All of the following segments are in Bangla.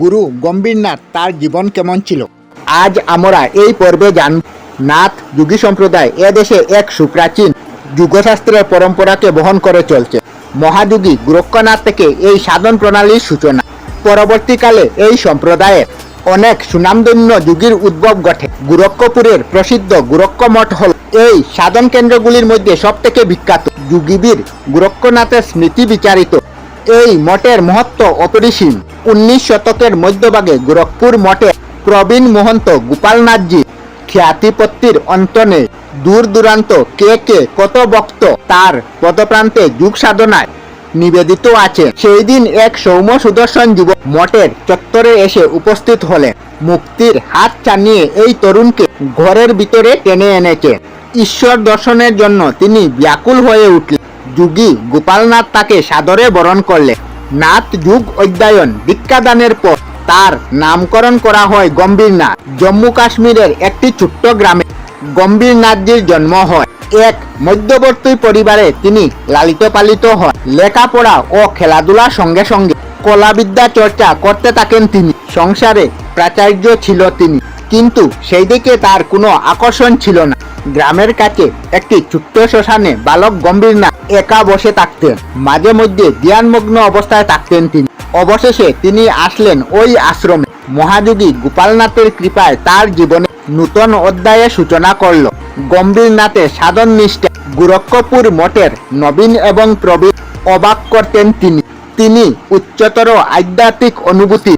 গুরু গম্ভীরনাথ তার জীবন কেমন ছিল? আজ আমরা এই পর্বে জান নাথ যুগী সম্প্রদায় এদেশে এক সুপ্রাচীন যুগশাস্ত্রের পরম্পরাকে বহন করে চলছে। মহাযুগী গোরক্ষনাথ থেকে এই সাধন প্রণালীর সূচনা। পরবর্তীকালে এই সম্প্রদায়ের অনেক সুনামধন্য যুগীর উদ্ভব ঘটে। গোরক্ষপুরের প্রসিদ্ধ গোরক্ষ মঠ হল এই সাধন কেন্দ্রগুলির মধ্যে সবথেকে বিখ্যাত। যুগীবীর গোরক্ষনাথের স্মৃতি বিচারিত। এই মঠের মহত্ব অপরিসীম। উনিশ শতকের মধ্যভাগে গোরখপুর মঠে প্রবীণ মহন্ত গোপালনাথজি খ্যাতিপত্তির অন্ত নেই দূর দূরান্ত কে কে কত ভক্ত তার পদপ্রান্তে যুগ সাধনায় নিবেদিত আছে। সেই দিন এক সৌম্য সুদর্শন যুবক মঠের চত্বরে এসে উপস্থিত হলেন। মুক্তির হাত চানিয়ে এই তরুণকে ঘরের ভিতরে টেনে এনেছে। ঈশ্বর দর্শনের জন্য তিনি ব্যাকুল হয়ে উঠলেন। যুগী গোপালনাথ তাকে সাদরে বরণ করলেন। নাথ যুগ অধ্যয়ন দীক্ষাদানের পর তার নামকরণ করা হয় গম্ভীরনাথ জম্মু কাশ্মীরের একটি ছোট্ট গ্রামে গম্ভীরনাথজির জন্ম হয়। এক মধ্যবর্তী পরিবারে তিনি লালিত পালিত হন লেখাপড়া ও খেলাধুলার সঙ্গে সঙ্গে কলাবিদ্যা চর্চা করতে থাকেন তিনি। সংসারে প্রাচার্য ছিল তিনি। কিন্তু সেই দিকে তার কোনো আকর্ষণ ছিল না। গ্রামের কাছে একটি ছোট্ট শ্মশানে বালক গম্ভীরনাথ একা বসে থাকতেন। মাঝে মধ্যে ধ্যানমগ্ন অবস্থায় থাকতেন তিনি। অবশেষে তিনি আসলেন ওই আশ্রমে। মহাযোগী গোপালনাথের কৃপায় তার জীবনে নূতন অধ্যায়ের সূচনা করল। গম্ভীরনাথের সাধন নিষ্ঠা গোরক্ষপুর মঠের নবীন এবং প্রবীণ অবাক করতেন তিনি। তিনি উচ্চতর আধ্যাত্মিক অনুভূতি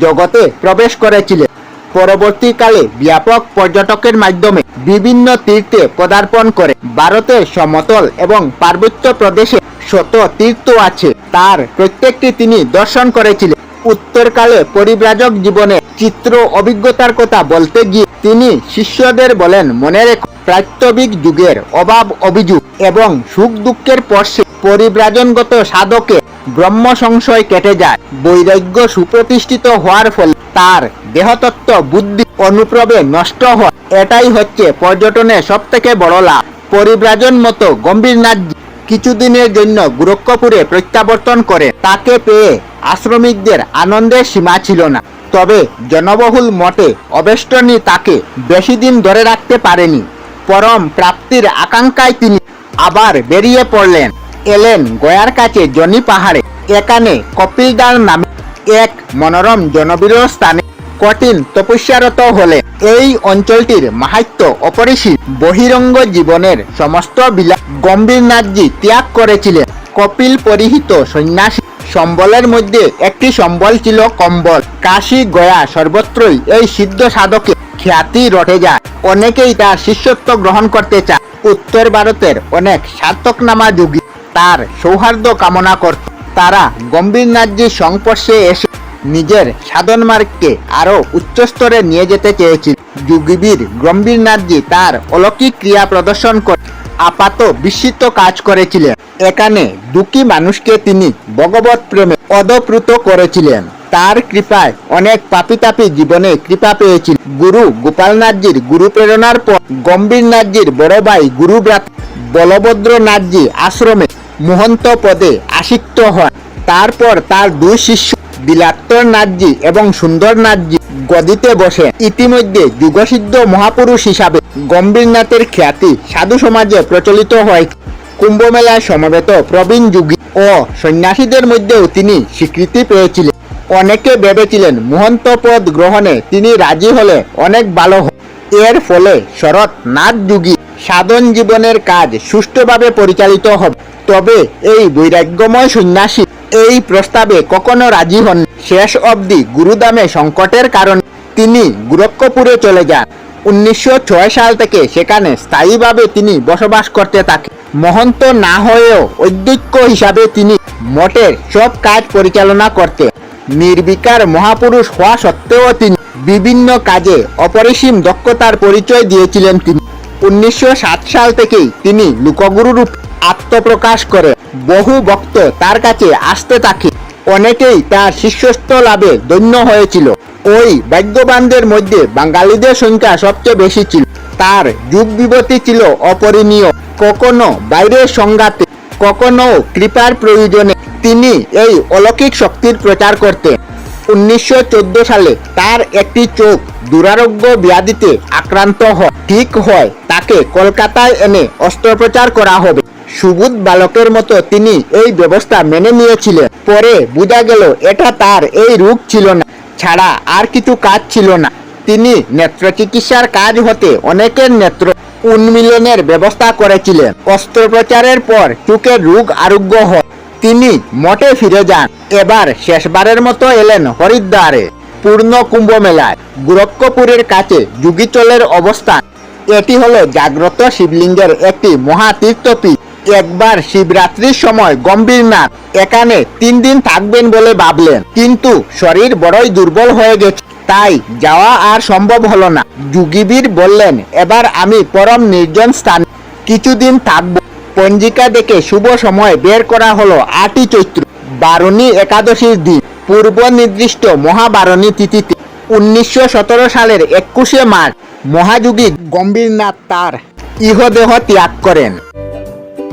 জগতে প্রবেশ করেছিলেন। পরবর্তীকালে ব্যাপক পর্যটকের মাধ্যমে বিভিন্ন তীর্থে পদার্পণ করে। ভারতের সমতল এবং পার্বত্য প্রদেশে শত তীর্থ আছে। তার প্রত্যেকটি তিনি দর্শন করেছিলেন। উত্তরকালে পরিব্রাজক জীবনে চিত্র অভিজ্ঞতার কথা বলতে গিয়ে তিনি শিষ্যদের বলেন, মনে রেখো, প্রাত্যবিক যুগের অভাব অভিযোগ এবং সুখ দুঃখের পর্ষে পরিব্রাজনগত সাধকে ব্রহ্ম সংশয় কেটে যায়। বৈরাগ্য সুপ্রতিষ্ঠিত হওয়ার ফলে তার দেহতত্ত্ব, বুদ্ধি, অনুপ্রবে নষ্ট হয়। এটাই হচ্ছে পর্যটনের সব থেকে বড় লাভ। পরিব্রাজন মতো গম্ভীরনাথ কিছুদিনের জন্য গোরক্ষপুরে প্রত্যাবর্তন করে। তাকে পেয়ে আশ্রমিকদের আনন্দের সীমা ছিল না। তবে জনবহুল মঠে অবেষ্টনী তাকে বেশি দিন ধরে রাখতে পারেনি। পরম প্রাপ্তির আকাঙ্ক্ষায় তিনি আবার বেরিয়ে পড়লেন। এলেন গয়ার কাছে জনি পাহাড়ে। এখানে কপিলদার নামে এক মনোরম জনবিরল স্থানে কঠিন তপস্যারত হলে এই অঞ্চলটির মাহাত্য অপরিসীম। বহিরঙ্গ জীবনের সমস্ত বিলাস গম্ভীরনাথজি ত্যাগ করেছিলেন। কপিল পরিহিত সন্ন্যাসী সম্বলের মধ্যে একটি সম্বল ছিল কম্বল। কাশী গয়া সর্বত্রই এই সিদ্ধ সাধকে খ্যাতি রটে যায়। অনেকেই তার শিষ্যত্ব গ্রহণ করতে চায়। উত্তর ভারতের অনেক সার্থকনামা যুগী তার সৌহার্দ্য কামনা করত তারা গম্ভীরনাথজির সংস্পর্শে এসে নিজের সাধন মার্গকে আরও উচ্চ স্তরে নিয়ে যেতে চেয়েছিল। যুগীবীর গম্ভীরনাথজি তার অলৌকিক ক্রিয়া প্রদর্শন করে আপাত বিস্মিত কাজ করেছিলেন। এখানে দুঃখী মানুষকে তিনি ভগবত প্রেমে অদপ্রুত করেছিলেন। তার কৃপায় অনেক পাপি তাপি জীবনে কৃপা পেয়েছিল। গুরু গোপালনাথজির গুরু প্রেরণার পর গম্ভীরনাথজির বড় ভাই গুরু ব্রাত বলভদ্রনাথজি আশ্রমে মহন্ত পদে আসিক্ত হন তারপর তার দুই শিষ্য বিলাত্তর নাথজি এবং সুন্দরনাথজি গদিতে বসে। ইতিমধ্যে যুগসিদ্ধ মহাপুরুষ হিসাবে গম্ভীরনাথের খ্যাতি সাধু সমাজে প্রচলিত হয়। কুম্ভমেলায় সমবেত প্রবীণ যুগী ও সন্ন্যাসীদের মধ্যেও তিনি স্বীকৃতি পেয়েছিলেন। অনেকে ভেবেছিলেন মহন্ত পদ গ্রহণে তিনি রাজি হলে অনেক ভালো হয়। এর ফলে শরৎ নাথ যুগী সাধন জীবনের কাজ সুষ্ঠুভাবে পরিচালিত হবে। তবে এই বৈরাগ্যময় সন্ন্যাসী এই প্রস্তাবে কখনো রাজি হন শেষ অবধি গুরুদামে সংকটের কারণে তিনি গোরক্ষপুরে চলে যান। উনিশশো সাল থেকে সেখানে স্থায়ীভাবে তিনি বসবাস করতে থাকেন মহন্ত না হয়েও অধ্যক্ষ হিসাবে তিনি মঠের সব কাজ পরিচালনা করতে নির্বিকার মহাপুরুষ হওয়া সত্ত্বেও তিনি বিভিন্ন কাজে অপরিসীম দক্ষতার পরিচয় দিয়েছিলেন তিনি। উনিশশো সাত সাল থেকেই তিনি লোকগুরু রূপ আত্মপ্রকাশ করে। বহু ভক্ত তার কাছে আসতে থাকে। অনেকেই তার শিষ্যস্ত লাভে ধন্য হয়েছিল। ওই ভাগ্যবানদের মধ্যে বাঙালিদের সংখ্যা সবচেয়ে বেশি ছিল। তার যুগ বিবতি ছিল অপরিণীয়। কখনো বাইরের সংঘাতে, কখনো কৃপার প্রয়োজনে তিনি এই অলৌকিক শক্তির প্রচার করতেন। উনিশশো চোদ্দ সালে তার একটি চোখ দুরারোগ্য ব্যাধিতে আক্রান্ত হয়। ঠিক হয়, তাকে কলকাতায় এনে অস্ত্রোপচার করা হবে। সুবুধ বালকের মতো তিনি এই ব্যবস্থা মেনে নিয়েছিলেন। পরে বোঝা গেল, এটা তার এই রোগ ছিল না, ছাড়া আর কিছু কাজ ছিল না। তিনি নেত্র চিকিৎসার কাজ হতে অনেকের নেত্র উন্মিলনের ব্যবস্থা করেছিলেন। অস্ত্রোপচারের পর চোখের রোগ আরোগ্য হয়। তিনি মঠে ফিরে যান। এবার শেষবারের মতো এলেন হরিদ্বারে, পূর্ণ কুম্ভ মেলায়। গোরক্ষপুরের কাছে যুগিচলের অবস্থান। এটি হলো জাগ্রত শিবলিঙ্গের একটি মহাতীর্থপীঠ। একবার শিবরাত্রির সময় গম্ভীরনাথ এখানে তিন দিন থাকবেন বলে ভাবলেন। কিন্তু শরীর বড়ই দুর্বল হয়ে গেছে। তাই যাওয়া আর সম্ভব হলো না। যুগিবীর বললেন, এবার আমি পরম নির্জন স্থান, কিছুদিন থাকব। পঞ্জিকা দেখে শুভ সময় বের করা হলো আটই চৈত্র বারণী একাদশীর দিন, পূর্ব নির্দিষ্ট মহাবারণী তিথিতে, উনিশশো সতেরো সালের একুশে মার্চ। মহাযুগী গম্ভীরনাথ তার ইহদেহ ত্যাগ করেন।